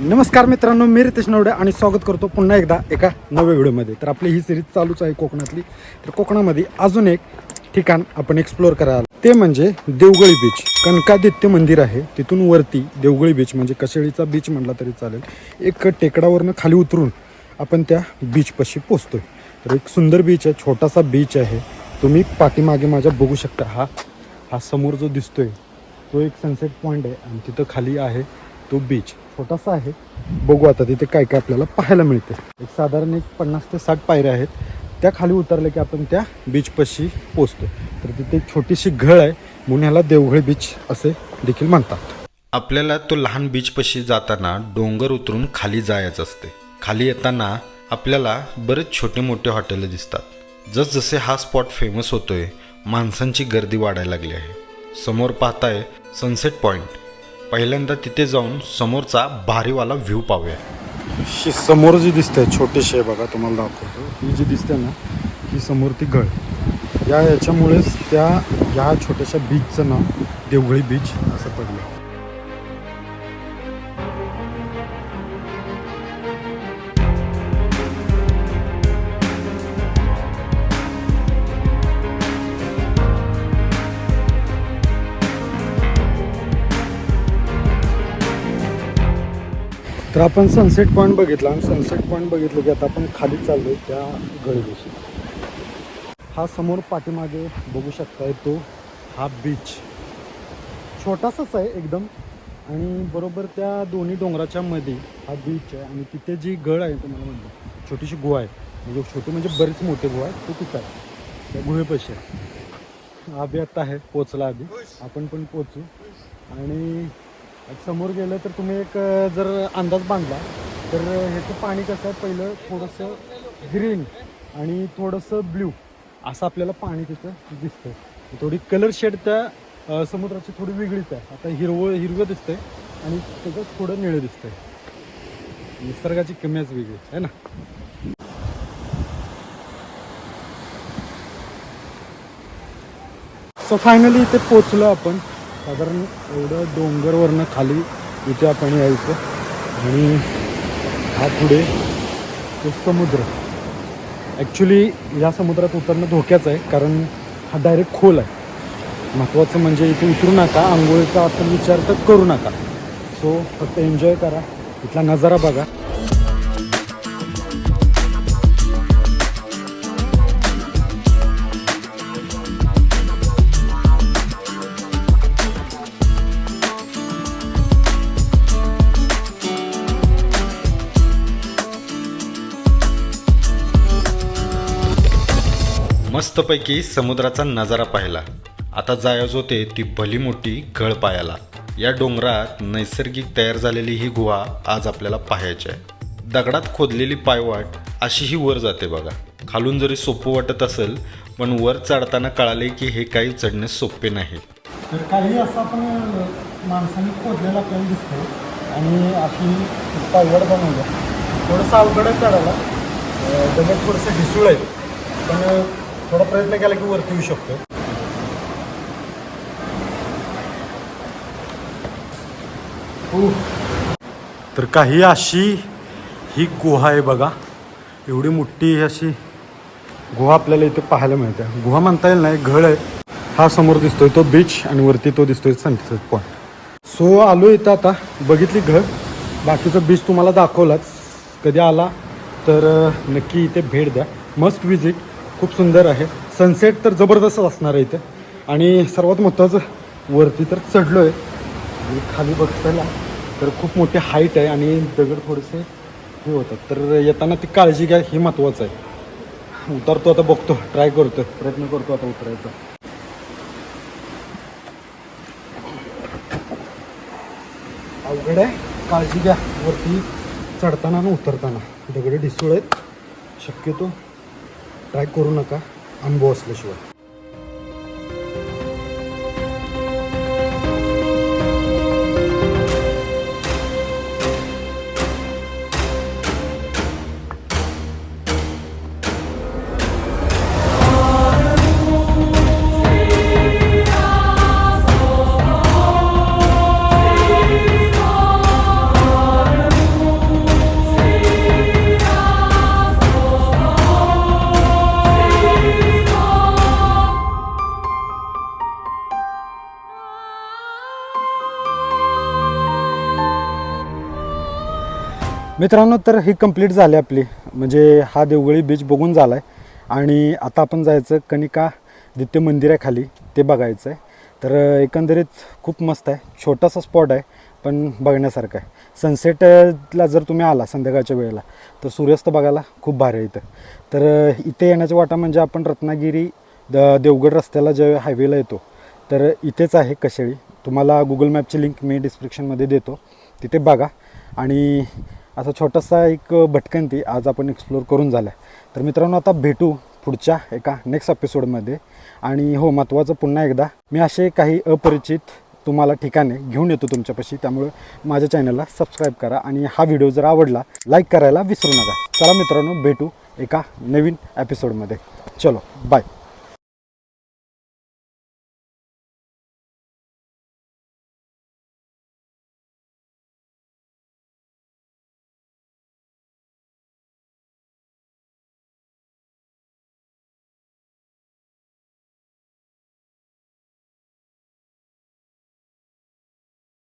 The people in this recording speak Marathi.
नमस्कार मित्रांनो मी रितेश नवडे आणि स्वागत करतो पुन्हा एकदा एका नव्या व्हिडिओमध्ये. तर आपली ही सिरीज चालूच आहे कोकणातली. तर कोकणामध्ये अजून एक ठिकाण आपण एक्सप्लोअर करायला ते म्हणजे देवगळी बीच कनकादित्य मंदिर आहे. तिथून वरती देवगळी बीच म्हणजे कशेळीचा बीच म्हटला तरी चालेल. एक टेकडावरनं खाली उतरून आपण त्या बीचपाशी पोचतोय तर एक सुंदर बीच आहे छोटासा बीच आहे. तुम्ही पाठीमागे माझ्या बघू शकता. हा हा समोर जो दिसतोय तो एक सनसेट पॉईंट आहे आणि तिथं खाली आहे तो बीच छोटासा आहे. बघू आता तिथे काय काय आपल्याला पाहायला मिळते. एक साधारण एक पन्नास ते साठ पायऱ्या आहेत. त्या खाली उतरले की आपण त्या बीचपाशी पोचतो तर तिथे एक छोटीशी घळ आहे. म्हणून ह्याला देवघळ बीच असे देखील म्हणतात. आपल्याला तो लहान बीचपाशी जाताना डोंगर उतरून खाली जायचं असते. खाली येताना आपल्याला बरेच छोटे मोठे हॉटेलं दिसतात. जसजसे हा स्पॉट फेमस होतोय माणसांची गर्दी वाढायला लागली आहे. समोर पाहताय सनसेट पॉईंट पहिल्यांदा तिथे जाऊन समोरचा भारीवाला व्ह्यू पाहूया. शी समोर जी दिसते छोटीशी आहे बघा तुम्हाला दाखवतो. ही जी दिसते ना ही समोर ती गळ या याच्यामुळेच त्या या छोट्याशा बीचचं नाव देवघळी बीच असं पडलं. तर आपण सनसेट पॉईंट बघितला आणि सनसेट पॉईंट बघितलं की आता आपण खाली चाललोय त्या गळीपाशी. हा समोर पाठीमागे बघू शकताय तो हा बीच छोटासाच आहे एकदम आणि बरोबर त्या दोन्ही डोंगराच्या मध्ये हा बीच आहे आणि तिथे जी गळ आहे तुम्हाला म्हणतो छोटीशी गुहा आहे. म्हणजे छोटी म्हणजे बरीच मोठी गुहा आहे तो तिथं आहे. त्या गुहेपाशी आहे. आभी आता आहे पोचला आधी. आपण पण पोचू आणि समोर गेलं तर तुम्ही एक जर अंदाज बांधला तर ह्याचं पाणी कसं आहे? पहिलं थोडंसं ग्रीन आणि थोडंसं ब्ल्यू असं आपल्याला पाणी तिथं दिसतं थोडी कलर शेड त्या समुद्राची थोडी वेगळीच आहे. आता हिरवं हिरवं दिसतंय आणि त्याचं थोडं निळं दिसतंय. निसर्गाची किमयाच वेगळी आहे ना? सो फायनली इथे पोचलो आपण. साधारण एवढं डोंगरवरनं खाली इथे आपण यायचं. आणि हा पुढे तो समुद्र. ॲक्च्युली या समुद्रात उतरणं धोक्याचं आहे कारण हा डायरेक्ट खोल आहे. महत्त्वाचं म्हणजे इथे उतरू नका आंघोळीचा आपण विचार तर करू नका. सो फक्त एन्जॉय करा. इथला नजारा बघा. मस्तपैकी समुद्राचा नजारा पाहिला. आता जायच होते ती भली मोठी गळ पायाला. या डोंगरात नैसर्गिक तयार झालेली ही गुहा आज आपल्याला पाहायची आहे. दगडात खोदलेली पायवाट अशी ही वर जाते बघा. खालून जरी सोपं वाटत असेल पण वर चढताना कळाले की हे काही चढणे सोपे नाही. तर काही असं आपण माणसाने खोदलेला आपल्याला दिसतो आणि अशी पायवाट बनवलं थोडंसं अवघडच चढायला. दगड थोडंसं ढिसूळ आहे पण थोडा प्रयत्न केला की वरती येऊ शकतो. तर काही अशी ही गुहा आहे बघा. एवढी मोठी अशी गुहा आपल्याला इथे पाहायला मिळते. गुहा म्हणता येईल नाही घळ आहे. हा समोर दिसतोय तो बीच आणि वरती तो दिसतोय सनसेट पॉईंट सो आलो इथं आता. बघितली घळ. बाकीचं बीच तुम्हाला दाखवलाच. कधी आला तर नक्की इथे भेट द्या. मस्ट विजिट खूप सुंदर आहे. सनसेट तर जबरदस्त असणार आहे इथे. आणि सर्वात महत्त्वाचं वरती तर चढलो आहे आणि खाली बघताना तर खूप मोठी हाईट आहे आणि दगड थोडेसे हे होतात. तर येताना ती काळजी घ्या हे महत्त्वाचं आहे. उतरतो आता बघतो ट्राय करतो प्रयत्न करतो आता उतरायचा. अवघड आहे. काळजी घ्या. वरती चढताना आणि उतरताना. दगड ढिसूळ आहेत. शक्यतो ट्राय करू नका अनुभव असल्याशिवाय. मित्रांनो तर ही कंप्लीट झाली आपली. म्हणजे हा देवगळी बीच बघून झाला आहे आणि आता आपण जायचं कनिका दित्य मंदिर आहे खाली ते बघायचं आहे तर एकंदरीत खूप मस्त आहे. छोटासा स्पॉट आहे पण बघण्यासारखं आहे. सनसेटला जर तुम्ही आला संध्याकाळच्या वेळेला तर सूर्यास्त बघायला खूप भारी आहे इथं. तर इथे येण्याची वाटा म्हणजे आपण रत्नागिरी द देवगड रस्त्याला ज्या हायवेला येतो तर इथेच आहे कशेळी. तुम्हाला गुगल मॅपची लिंक मी डिस्क्रिप्शनमध्ये देतो. तिथे बघा. आणि असा छोटासा एक भटकंती आज आपण एक्सप्लोर करून झाला आहे तर मित्रांनो आता भेटू पुढच्या एका नेक्स्ट एपिसोडमध्ये आणि हो महत्त्वाचं पुन्हा एकदा मी असे काही अपरिचित तुम्हाला ठिकाणे घेऊन येतो तुमच्यापाशी. त्यामुळे माझ्या चॅनलला सबस्क्राईब करा आणि हा व्हिडिओ जर आवडला लाईक करायला विसरू नका. चला मित्रांनो भेटू एका नवीन एपिसोडमध्ये चलो बाय